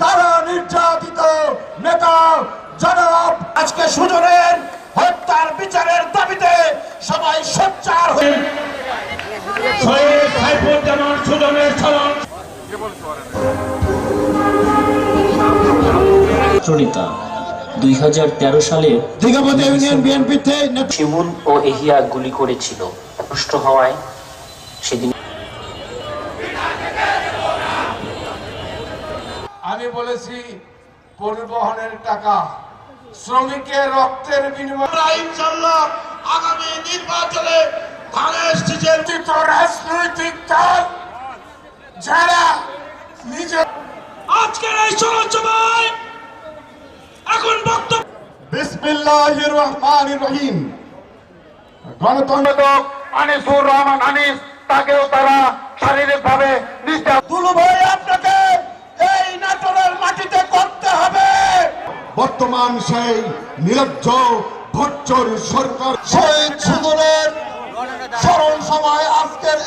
কারা নির্যাতিত নেতা জনাব আজকে সুজনের হত্যার বিচারের দাবিতে সবাই সোচ্চার হয়ে সাইফুজ্জামান সুজনের স্মরণ। প্রণীতা দুই সালে দিগপতি ইউনিয়ন বিএনপিতে শিমুল ও এহিয়া গুলি করেছিল। অপুষ্ট হওয়ায় সেদিন আমি বলেছি পরিবহনের টাকা শ্রমিকের রক্তের বিনিময়ে ইনশাল্লাহ আগামী নির্বাচনে ধানের শীষের রাজনৈতিক দল যারা নিজের আজকের এই সমাজসভায় এখন বক্তব্য বিসমিল্লাহির রহমানির রহিম। গণতন্ত্র আনিসুর রহমান আনিস তাকেও তারা শারীরিক বর্তমান সেই নিরজ্জ ভোটচোর সরকার। শহীদ সুদনের স্মরণ সভায় আজকের